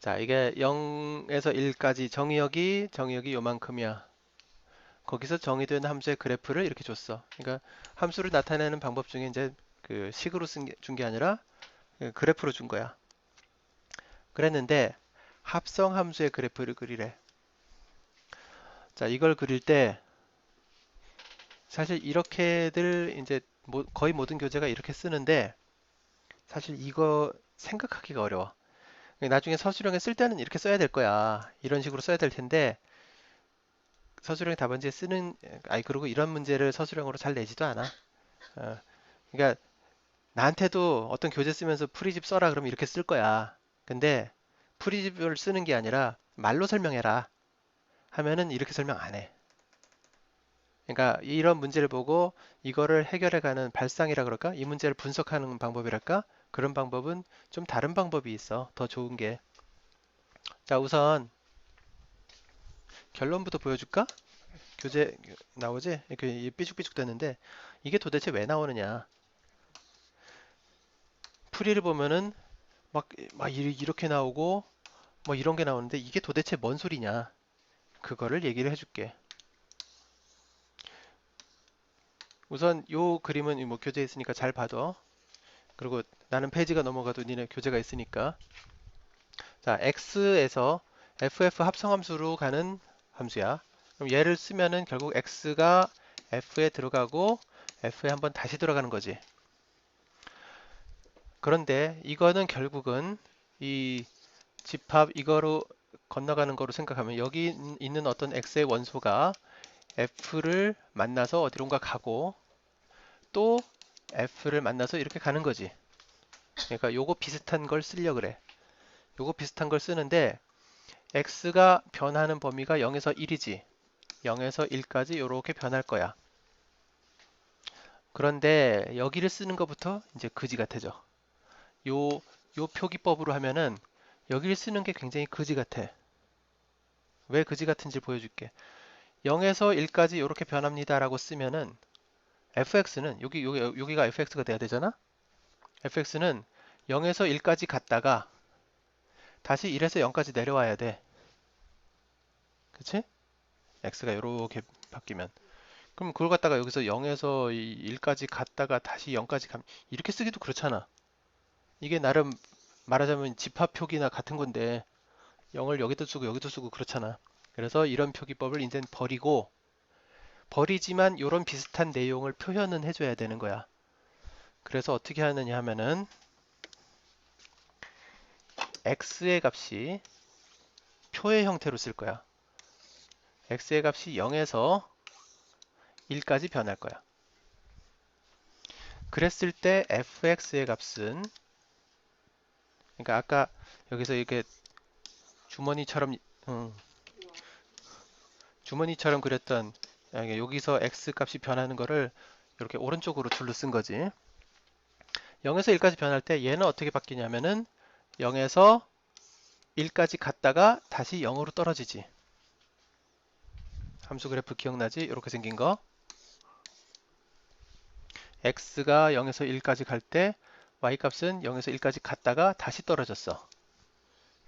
자, 이게 0에서 1까지 정의역이 정의역이 요만큼이야. 거기서 정의된 함수의 그래프를 이렇게 줬어. 그러니까 함수를 나타내는 방법 중에 이제 그 식으로 준 게 아니라 그 그래프로 준 거야. 그랬는데 합성 함수의 그래프를 그리래. 자, 이걸 그릴 때 사실 이렇게들 이제 뭐 거의 모든 교재가 이렇게 쓰는데 사실 이거 생각하기가 어려워. 나중에 서술형에 쓸 때는 이렇게 써야 될 거야. 이런 식으로 써야 될 텐데 서술형 답안지에 쓰는 아니 그리고 이런 문제를 서술형으로 잘 내지도 않아. 어, 그러니까 나한테도 어떤 교재 쓰면서 풀이집 써라 그러면 이렇게 쓸 거야. 근데 풀이집을 쓰는 게 아니라 말로 설명해라 하면은 이렇게 설명 안 해. 그러니까 이런 문제를 보고 이거를 해결해가는 발상이라 그럴까? 이 문제를 분석하는 방법이랄까? 그런 방법은 좀 다른 방법이 있어. 더 좋은 게. 자, 우선 결론부터 보여줄까? 교재 나오지? 이렇게 삐죽삐죽 되는데 이게 도대체 왜 나오느냐? 풀이를 보면은 막, 막 이렇게 나오고 뭐 이런 게 나오는데 이게 도대체 뭔 소리냐? 그거를 얘기를 해줄게. 우선 요 그림은 뭐 교재에 있으니까 잘 봐둬. 그리고 나는 페이지가 넘어가도 니네 교재가 있으니까. 자, x에서 ff 합성함수로 가는 함수야. 그럼 얘를 쓰면은 결국 x가 f에 들어가고 f에 한번 다시 들어가는 거지. 그런데 이거는 결국은 이 집합 이거로 건너가는 거로 생각하면 여기 있는 어떤 x의 원소가 f를 만나서 어디론가 가고 또 f를 만나서 이렇게 가는 거지. 그러니까 요거 비슷한 걸 쓰려 그래. 요거 비슷한 걸 쓰는데 x가 변하는 범위가 0에서 1이지. 0에서 1까지 이렇게 변할 거야. 그런데 여기를 쓰는 것부터 이제 그지 같아져. 요, 요 표기법으로 하면은 여기를 쓰는 게 굉장히 그지 같아. 왜 그지 같은지 보여줄게. 0에서 1까지 이렇게 변합니다 라고 쓰면은 fx는 여기, 여기 여기가 fx가 돼야 되잖아. fx는 0에서 1까지 갔다가 다시 1에서 0까지 내려와야 돼. 그치? x가 이렇게 바뀌면 그럼 그걸 갖다가 여기서 0에서 1까지 갔다가 다시 0까지 가면 이렇게 쓰기도 그렇잖아. 이게 나름 말하자면 집합 표기나 같은 건데 0을 여기도 쓰고 여기도 쓰고 그렇잖아. 그래서 이런 표기법을 이제 버리고 버리지만 이런 비슷한 내용을 표현은 해줘야 되는 거야. 그래서 어떻게 하느냐 하면은 x의 값이 표의 형태로 쓸 거야. x의 값이 0에서 1까지 변할 거야. 그랬을 때 fx의 값은 그러니까 아까 여기서 이렇게 주머니처럼 음, 주머니처럼 그렸던 여기서 x 값이 변하는 거를 이렇게 오른쪽으로 줄로 쓴 거지. 0에서 1까지 변할 때 얘는 어떻게 바뀌냐면은 0에서 1까지 갔다가 다시 0으로 떨어지지. 함수 그래프 기억나지? 이렇게 생긴 거. x가 0에서 1까지 갈 때 y값은 0에서 1까지 갔다가 다시 떨어졌어.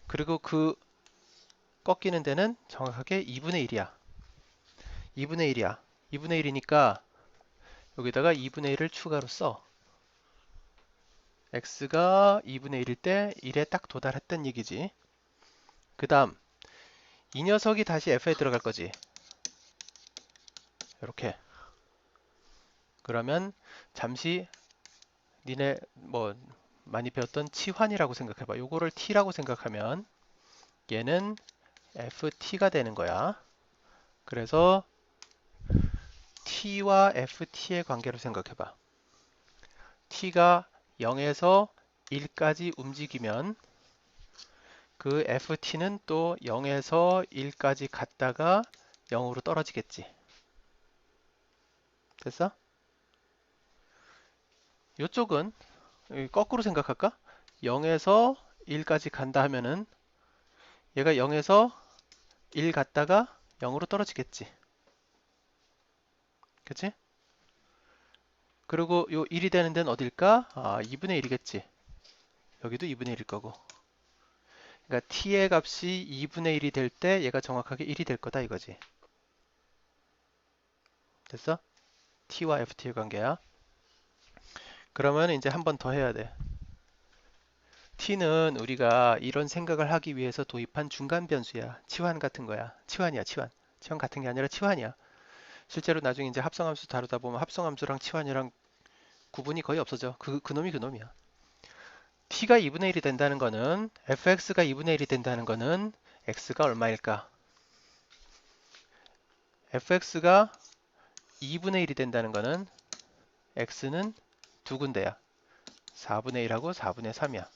그리고 그 꺾이는 데는 정확하게 2분의 1이야. 2분의 1이야. 2분의 1이니까 여기다가 2분의 1을 추가로 써. x가 2분의 1일 때 1에 딱 도달했던 얘기지. 그 다음 이 녀석이 다시 f에 들어갈 거지. 이렇게. 그러면 잠시 니네 뭐 많이 배웠던 치환이라고 생각해봐. 요거를 t라고 생각하면 얘는 ft가 되는 거야. 그래서 t와 ft의 관계로 생각해봐. t가 0에서 1까지 움직이면 그 ft는 또 0에서 1까지 갔다가 0으로 떨어지겠지. 됐어? 이쪽은 거꾸로 생각할까? 0에서 1까지 간다 하면은 얘가 0에서 1 갔다가 0으로 떨어지겠지. 그치? 그리고 요 1이 되는 데는 어딜까? 아, 2분의 1이겠지. 여기도 2분의 1일 거고. 그러니까 t의 값이 2분의 1이 될 때 얘가 정확하게 1이 될 거다 이거지. 됐어? t와 ft의 관계야. 그러면 이제 한 번 더 해야 돼. t는 우리가 이런 생각을 하기 위해서 도입한 중간 변수야. 치환 같은 거야. 치환이야, 치환. 치환 같은 게 아니라 치환이야. 실제로 나중에 이제 합성함수 다루다 보면 합성함수랑 치환이랑 구분이 거의 없어져. 그, 그놈이 그놈이야. t가 2분의 1이 된다는 거는 fx가 2분의 1이 된다는 거는 x가 얼마일까? fx가 2분의 1이 된다는 거는 x는 두 군데야. 4분의 1하고 4분의 3이야.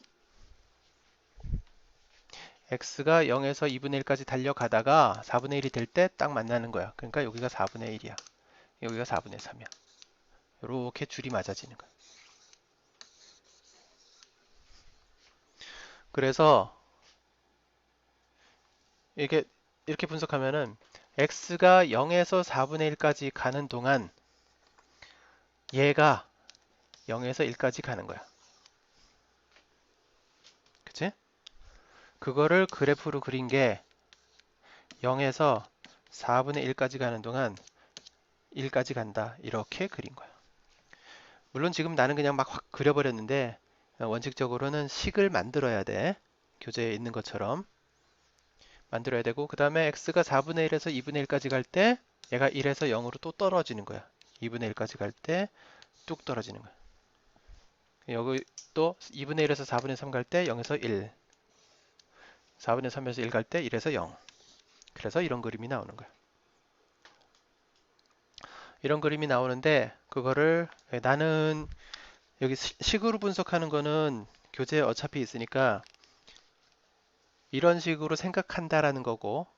X가 0에서 2분의 1까지 달려가다가 4분의 1이 될 때 딱 만나는 거야. 그러니까 여기가 4분의 1이야. 여기가 4분의 3이야. 이렇게 줄이 맞아지는 거야. 그래서 이게 이렇게 분석하면은 x가 0에서 4분의 1까지 가는 동안 얘가 0에서 1까지 가는 거야. 그치? 그거를 그래프로 그린 게 0에서 4분의 1까지 가는 동안 1까지 간다. 이렇게 그린 거야. 물론 지금 나는 그냥 막 확 그려버렸는데 원칙적으로는 식을 만들어야 돼. 교재에 있는 것처럼. 만들어야 되고 그 다음에 x가 4분의 1에서 2분의 1까지 갈 때 얘가 1에서 0으로 또 떨어지는 거야. 2분의 1까지 갈 때 뚝 떨어지는 거야. 여기 또 2분의 1에서 4분의 3 갈 때 0에서 1 4분의 3에서 1 갈 때 1에서 0 그래서 이런 그림이 나오는 거야. 이런 그림이 나오는데 그거를 나는 여기 시- 식으로 분석하는 거는 교재에 어차피 있으니까 이런 식으로 생각한다라는 거고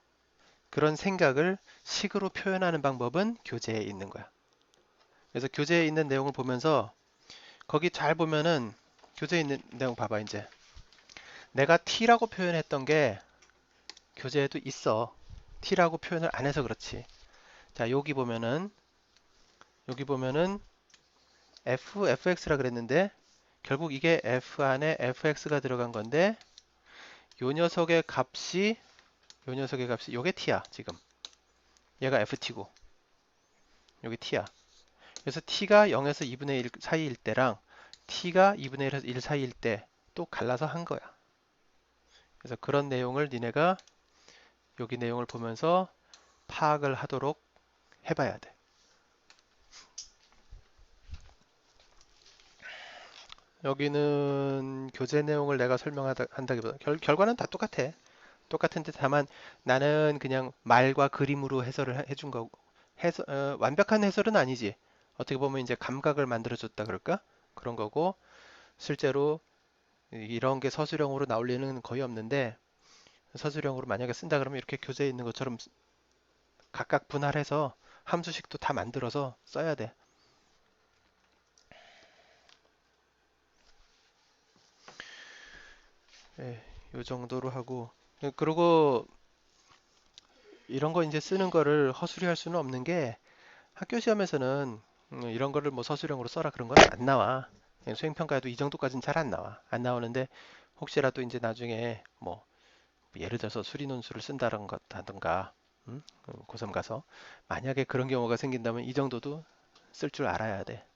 그런 생각을 식으로 표현하는 방법은 교재에 있는 거야. 그래서 교재에 있는 내용을 보면서 거기 잘 보면은 교재에 있는 내용 봐봐 이제 내가 t라고 표현했던 게 교재에도 있어. t라고 표현을 안 해서 그렇지. 자 여기 보면은 여기 보면은 f, fx라 그랬는데 결국 이게 f 안에 fx가 들어간 건데 요 녀석의 값이 요 녀석의 값이 요게 t야 지금 얘가 ft고 요게 t야 그래서 t가 0에서 2분의 1 사이일 때랑 t가 2분의 1에서 1 사이일 때 또 갈라서 한 거야 그래서 그런 내용을 니네가 여기 내용을 보면서 파악을 하도록 해봐야 돼 여기는 교재 내용을 내가 설명한다기보다 결, 결과는 다 똑같아. 똑같은데 다만 나는 그냥 말과 그림으로 해설을 해- 해준 거고 해서, 어, 완벽한 해설은 아니지. 어떻게 보면 이제 감각을 만들어줬다 그럴까? 그런 거고 실제로 이런 게 서술형으로 나올 리는 거의 없는데 서술형으로 만약에 쓴다 그러면 이렇게 교재에 있는 것처럼 각각 분할해서 함수식도 다 만들어서 써야 돼. 예, 요 정도로 하고 예, 그리고 이런 거 이제 쓰는 거를 허술히 할 수는 없는 게 학교 시험에서는 음, 이런 거를 뭐 서술형으로 써라 그런 건 안 나와. 예, 수행평가에도 이 정도까지는 잘 안 나와. 안 나오는데 혹시라도 이제 나중에 뭐 예를 들어서 수리논술을 쓴다는 것하든가 음? 음, 고3 가서 만약에 그런 경우가 생긴다면 이 정도도 쓸 줄 알아야 돼.